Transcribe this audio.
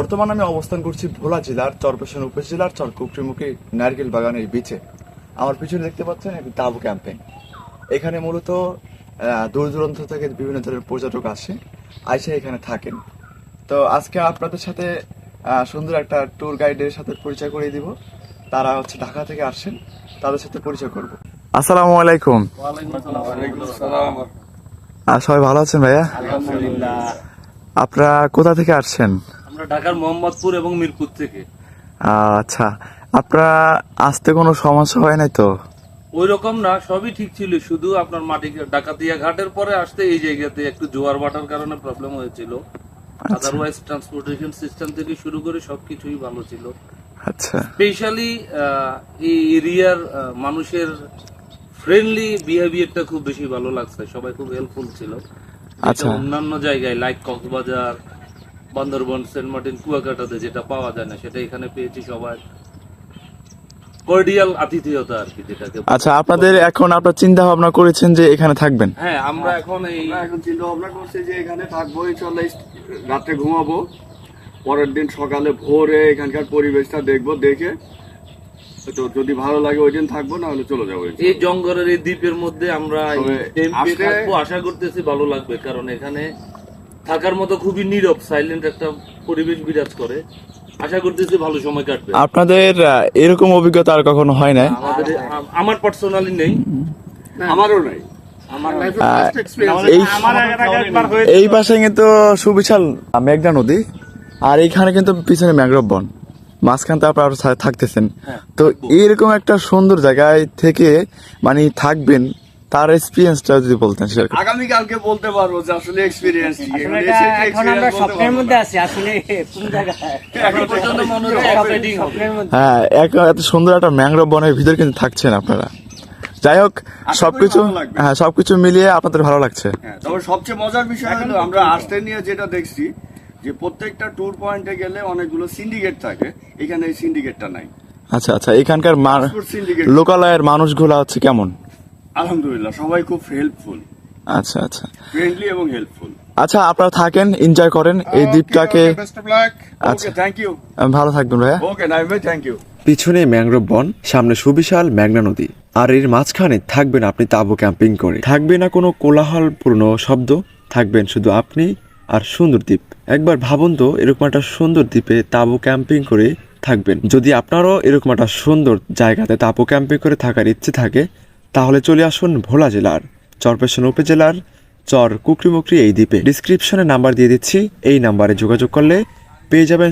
বর্তমানে আমি অবস্থান করছি ভোলা জেলার চরপেশন উপজেলার চরকুকরিমুখী নারকেল বাগানের বিচে আমার পিছনে দেখতে পাচ্ছেন একটি তাবু ক্যাম্পেইন এখানে মূলত দূর দূরান্ত থেকে বিভিন্ন ধরনের পর্যটক আসে আইসে এখানে থাকেন। তো আজকে আপনাদের সাথে সুন্দর একটা ট্যুর গাইডের সাথে পরিচয় করিয়ে দিব। তারা হচ্ছে ঢাকা থেকে আসছেন তাদের সাথে পরিচয় করব। আসসালামু আলাইকুম। আর সবাই ভালো আছেন ভাইয়া? আপনারা কোথা থেকে আসছেন? ঢাকার মোহাম্মদপুর এবং মিরপুর থেকে। আচ্ছা আপনারা আসতে কোনো সমস্যা হয় নাই তো? ওই রকম না সবই ঠিক ছিল শুধু আপনার মাটি ডাকাতিয়া ঘাটের পরে আসতে এই জায়গাতে একটু জোয়ার বাটার কারণে প্রবলেম হয়েছিল। আদারওয়াইজ ট্রান্সপোর্টেশন সিস্টেম থেকে শুরু করে সবকিছুই ভালো ছিল। আচ্ছা। স্পেশালি এই এরিয়ার মানুষের ফ্রেন্ডলি বিহেভিয়ারটা খুব বেশি ভালো লাগছে। সবাই খুব হেল্পফুল ছিল। আচ্ছা। অন্যান্য জায়গায় লাইক কক্সবাজার বান্দরবন সেন্ট মার্টিন কুয়াকাটাতে যেটা পাওয়া যায় না সেটা এখানে পেয়েছি সবাই কর্ডিয়াল আতিথেয়তা আর কি যেটাকে আচ্ছা আপনাদের এখন আপনার চিন্তা ভাবনা করেছেন যে এখানে থাকবেন? হ্যাঁ আমরা এখন এই এখন চিন্তা ভাবনা করছি যে এখানে থাকব রাত্রে ঘুমাবো। পরের দিন সকালে ভোরে এখানকার পরিবেশটা দেখব দেখে তো যদি ভালো লাগে ওই দিন থাকব না হলে চলে যাব এই জঙ্গলের এই দ্বীপের মধ্যে আমরা আশা করতেছি ভালো লাগবে কারণ এখানে থাকার মতো খুবই নীরব সাইলেন্ট একটা পরিবেশ বিরাজ করে। আশা করতেছি ভালো সময় কাটবে। আপনাদের এরকম অভিজ্ঞতা আর কখনো হয় না আমাদের আমার পার্সোনালি নেই। আমারও নাই। এই এই পাশে কিন্তু সুবিশাল মেঘনা নদী। আর এইখানে কিন্তু পিছনে ম্যাংগ্রোভ বন। মাঝখানতে আপনারা থা- থাকতেছেন তো এইরকম একটা সুন্দর জায়গায় থেকে মানে থাকবেন তার এক্সপিরিয়েন্সটা যদি বলতেন সেটা আগামীকালকে বলতে পারব যে আসলে এক্সপিরিয়েন্স আসলে এখন আমরা স্বপ্নের মধ্যে আছি আসলে কোন জায়গায়? এখন পর্যন্ত মনে হচ্ছে হ্যাঁ এক এত সুন্দর একটা ম্যাংগ্রোভ বনের ভিতরে কিন্তু থাকছেন আপনারা। যাই হোক সবকিছু হ্যাঁ সবকিছু মিলিয়ে আপনাদের ভালো লাগছে। হ্যাঁ তবে সবচেয়ে মজার বিষয় হলো আমরা আসতে নিয়ে যেটা দেখছি যে প্রত্যেকটা ট্যুর পয়েন্টে গেলে অনেকগুলো সিন্ডিকেট থাকে। এখানে এই সিন্ডিকেটটা নাই। আচ্ছা আচ্ছা এখানকার। লোকালয়ের মানুষগুলা হচ্ছে কেমন? আলহামদুলিল্লাহ সবাই খুব হেল্পফুল আচ্ছা আচ্ছা। ফ্রেন্ডলি এবং হেল্পফুল আচ্ছা আপনারা থাকেন এনজয় করেন এই দ্বীপটাকে। আচ্ছা। থ্যাংক ইউ ভালো থাকবেন ভাইয়া। ওকে নাইম ভাই থ্যাংক ইউ পিছনে ম্যাংগ্রোভ বন সামনে সুবিশাল মেঘনা নদী। আর এর মাঝখানে থাকবেন আপনি তাবু ক্যাম্পিং করে। থাকবে না কোনো কোলাহলপূর্ণ শব্দ থাকবেন শুধু আপনি আর সুন্দর দ্বীপ। একবার ভাবুন তো এরকম একটা সুন্দর দ্বীপে তাবু ক্যাম্পিং করে থাকবেন। যদি আপনারও এরকম একটা সুন্দর জায়গাতে তাবু ক্যাম্পিং করে থাকার ইচ্ছে থাকে তাহলে চলে আসুন ভোলা জেলার, চরপেশন উপজেলার, চর কুকরিমুকরি এই দ্বীপে। ডিসক্রিপশনে নাম্বার দিয়ে দিচ্ছি, এই নাম্বারে যোগাযোগ করলে পেয়ে যাবেন